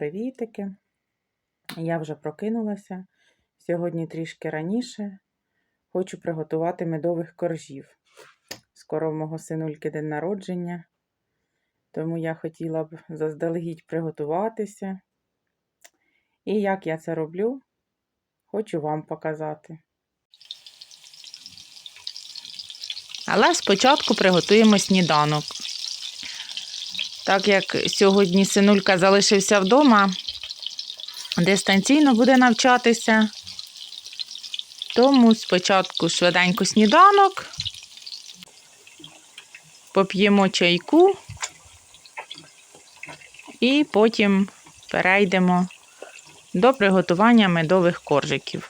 привітики! Я вже прокинулася сьогодні трішки раніше. Хочу приготувати медових коржів. Скоро в мого синульки день народження, тому я хотіла б заздалегідь приготуватися. І як я це роблю, хочу вам показати. Але спочатку приготуємо сніданок. Так як сьогодні синулька залишився вдома, дистанційно буде навчатися, тому спочатку швиденько сніданок, поп'ємо чайку і потім перейдемо до приготування медових коржиків.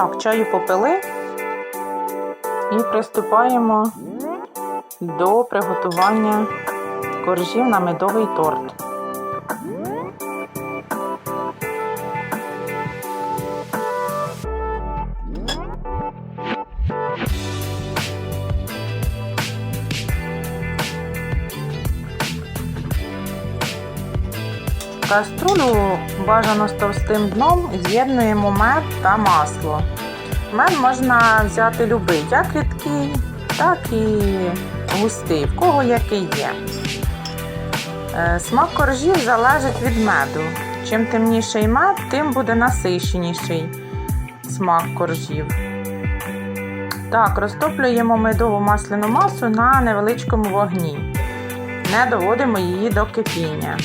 Так, чаю попили і приступаємо до приготування коржів на медовий торт. Каструлю бажано з товстим дном з'єднуємо мед та масло. Мед можна взяти любий, як рідкий, так і густий, в кого який є. Е, Смак коржів залежить від меду. Чим темніший мед, тим буде насиченіший смак коржів. Так, розтоплюємо медову масляну масу на невеличкому вогні. Не доводимо її до кипіння.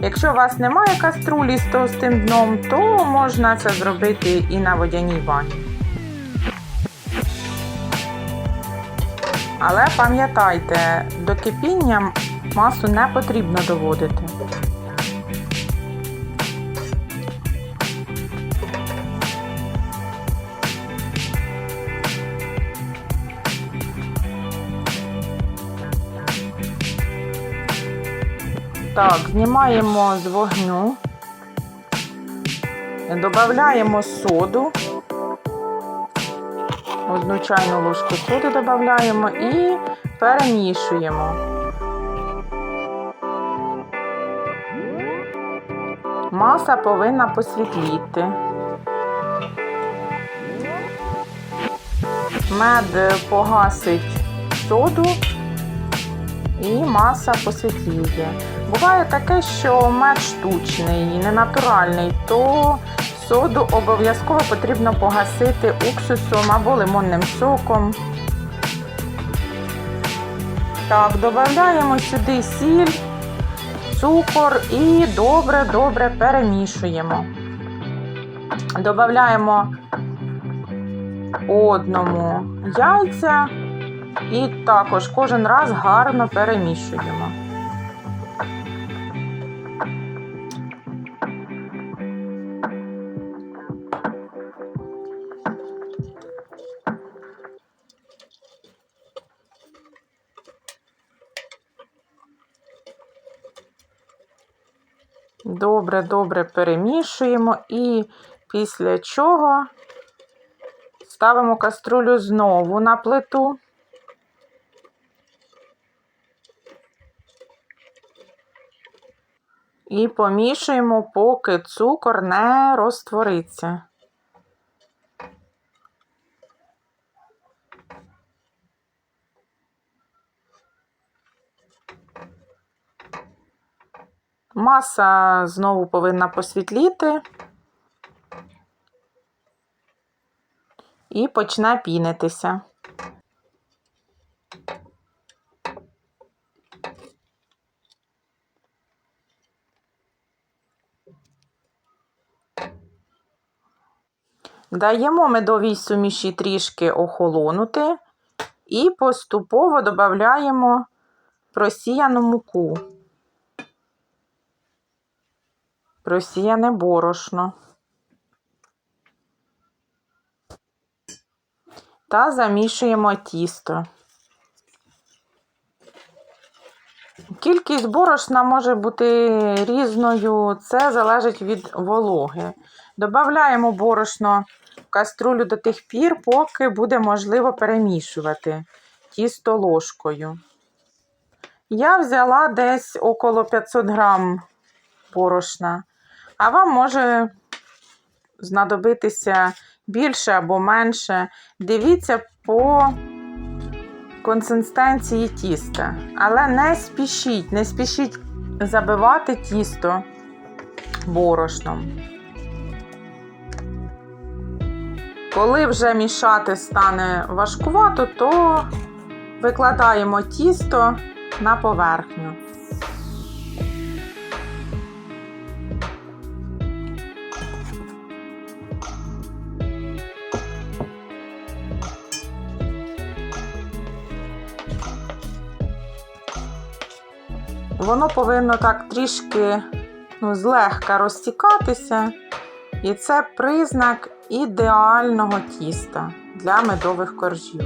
Якщо у вас немає каструлі з товстим дном, то можна це зробити і на водяній ванні. Але пам'ятайте, до кипіння масу не потрібно доводити. Так, знімаємо з вогню, додаємо соду, одну чайну ложку соди додаємо і перемішуємо. Маса повинна посвітліти. Мед погасить соду і маса посвітліє. Буває таке, що мед штучний, ненатуральний, то соду обов'язково потрібно погасити уксусом або лимонним соком. Так, додаємо сюди сіль, цукор і добре-добре перемішуємо. Додаємо одному яйця і також кожен раз гарно перемішуємо. Добре, добре перемішуємо і після чого ставимо каструлю знову на плиту. І помішуємо, поки цукор не розтвориться. Маса знову повинна посвітліти і почне пінитися. Даємо медовій суміші трішки охолонути і поступово додаємо просіяну муку. Просіяне борошно. Та замішуємо тісто. Кількість борошна може бути різною, це залежить від вологи. Добавляємо борошно в каструлю до тих пір, поки буде можливо перемішувати тісто ложкою. Я взяла десь около 500 грам борошна, а вам може знадобитися більше або менше. Дивіться по консистенції тіста. Але не спішіть, не спішіть забивати тісто борошном. Коли вже мішати стане важкувато, то викладаємо тісто на поверхню. Воно повинно так трішки ну, злегка розтікатися, і це признак ідеального тіста для медових коржів.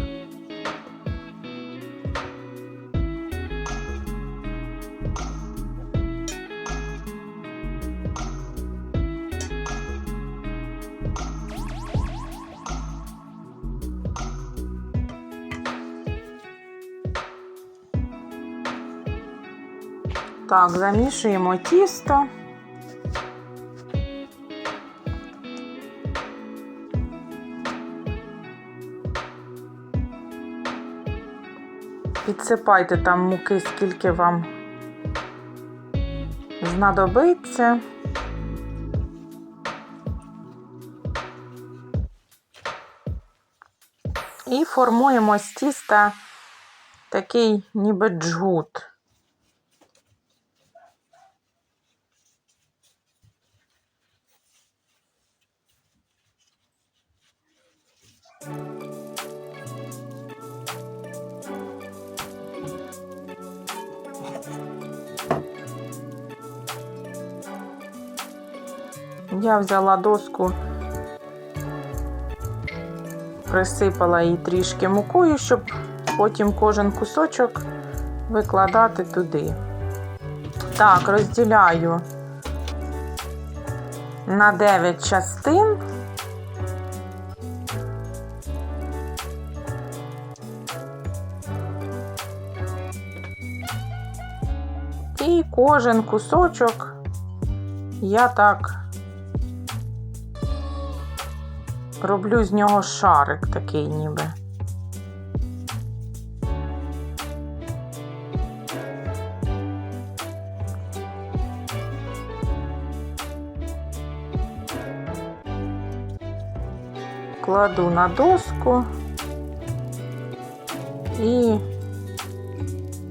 Так, замішуємо тісто. Підсипайте там муки, скільки вам знадобиться. І формуємо з тіста такий ніби джгут. Я взяла доску, присипала її трішки мукою, щоб потім кожен кусочок викладати туди. Так, розділяю на 9 частин. І кожен кусочок я так роблю з нього шарик такий ніби. Кладу на доску і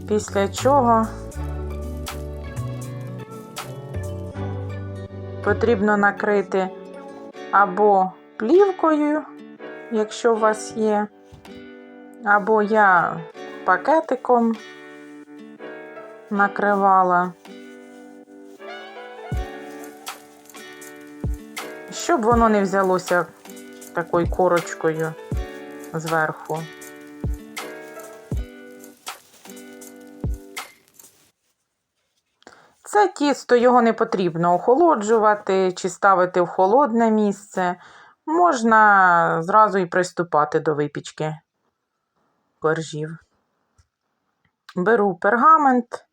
після чого потрібно накрити або плівкою, якщо у вас є, або я пакетиком накривала, щоб воно не взялося такою корочкою зверху. Це тісто його не потрібно охолоджувати чи ставити в холодне місце. Можна зразу і приступати до випічки коржів. Беру пергамент.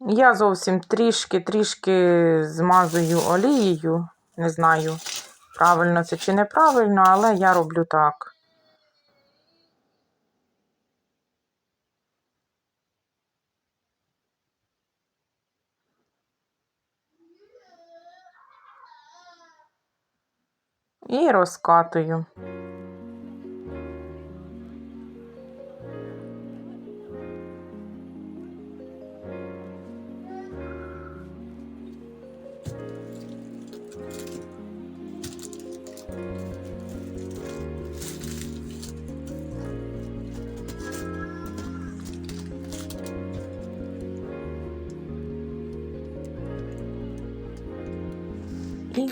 Я зовсім трішки-трішки змазую олією. Не знаю, правильно це чи неправильно, але я роблю так. і розкатую.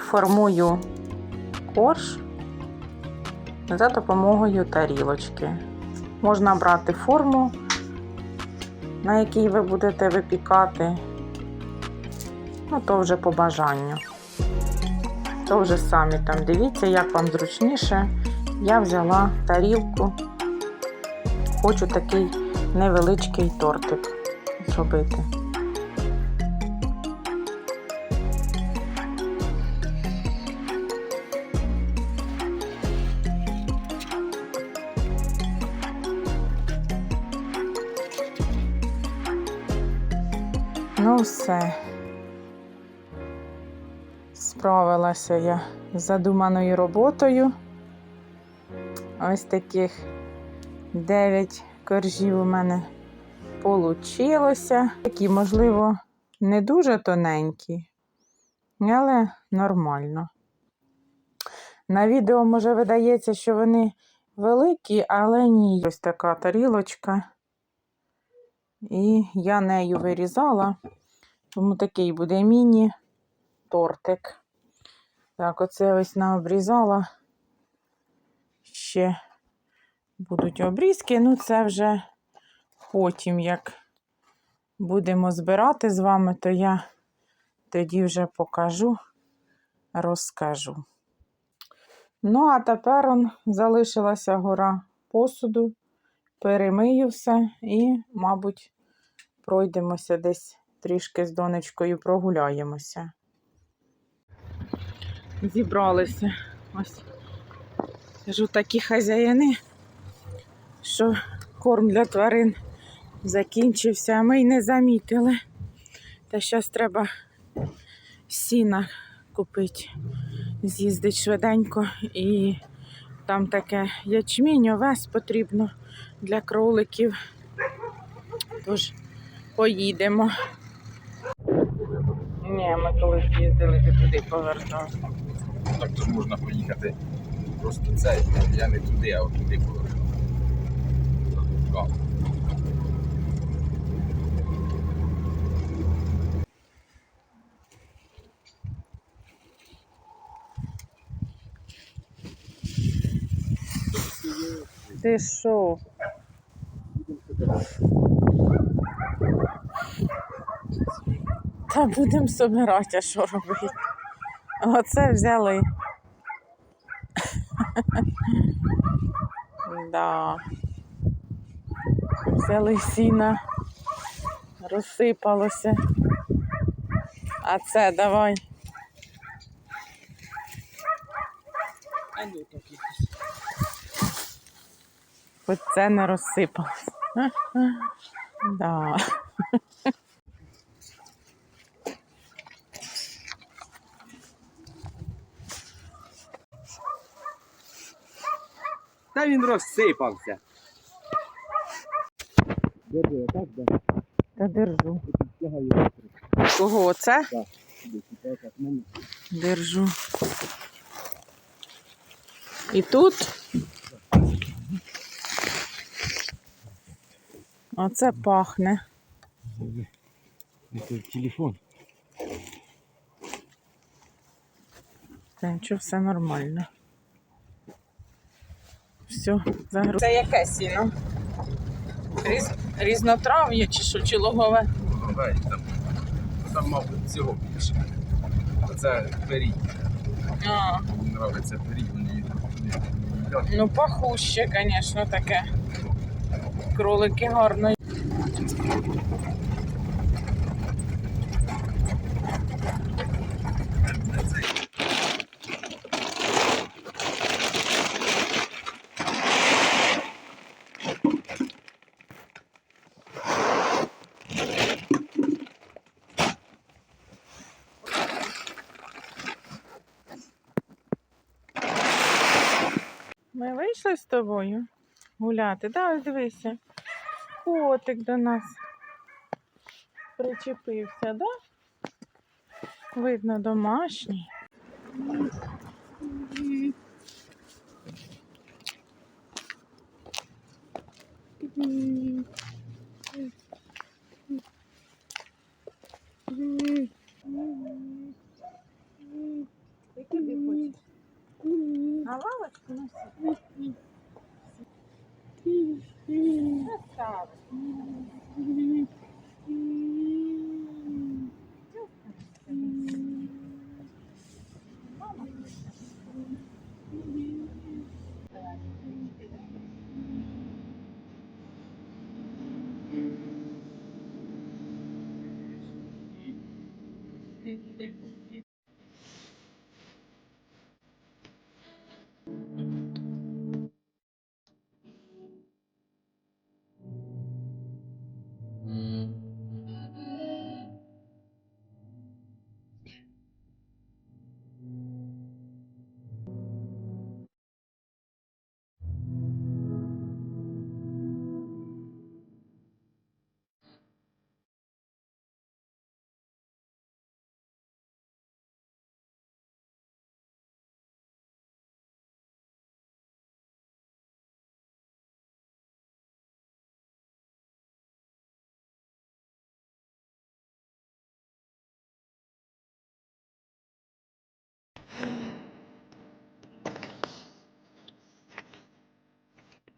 Формую корж за допомогою тарілочки. Можна брати форму, на якій ви будете випікати. Ну, то вже по бажанню. То вже самі там дивіться, як вам зручніше. Я взяла тарілку. Хочу такий невеличкий тортик зробити. Ну, все. Справилася я з задуманою роботою. Ось таких 9 коржів у мене получилося. Такі, можливо, не дуже тоненькі, але нормально. На відео, може, видається, що вони великі, але ні. Ось така тарілочка. І я нею вирізала, тому такий буде міні-тортик. Так, оце ось наобрізала. Ще будуть обрізки. Ну, це вже потім, як будемо збирати з вами, то я тоді вже покажу, розкажу. Ну, а тепер он, залишилася гора посуду. Перемию все і, мабуть, пройдемося десь трішки з донечкою прогуляємося. Зібралися. Ось кажу, такі хазяїни, що корм для тварин закінчився, а ми й не замітили. Та зараз треба сіна купити, з'їздить швиденько і там таке ячмінь, овес потрібно для кроликів. Тож поїдемо. Ні, ми колись їздили, ти туди повертав. Так то ж можна поїхати просто це, я не туди, а от туди поверну. Ти що? Та будемо собирати, а що робити? Оце взяли. да. Взяли сіна, розсипалося. А це давай. А ну так Хоч це не розсипалось. Да. Та він розсипався. Держи, так, да. Та держу. Кого оце? Так. Держу. І тут. Оце пахне. Це телефон. Та нічого, все нормально. Все, загрузка. Це яке сіно? Різ... Різнотрав'я чи що, чи логове? Ой, там, там, мабуть, цього більше. Оце пирій. А, Мені подобається пирій, вони їдять. ну пахуще, звісно, таке. Кролики гарно. Ми вийшли з тобою гуляти. Да, дивися котик до нас причепився, да? Видно, домашній. На лавочку. Stop.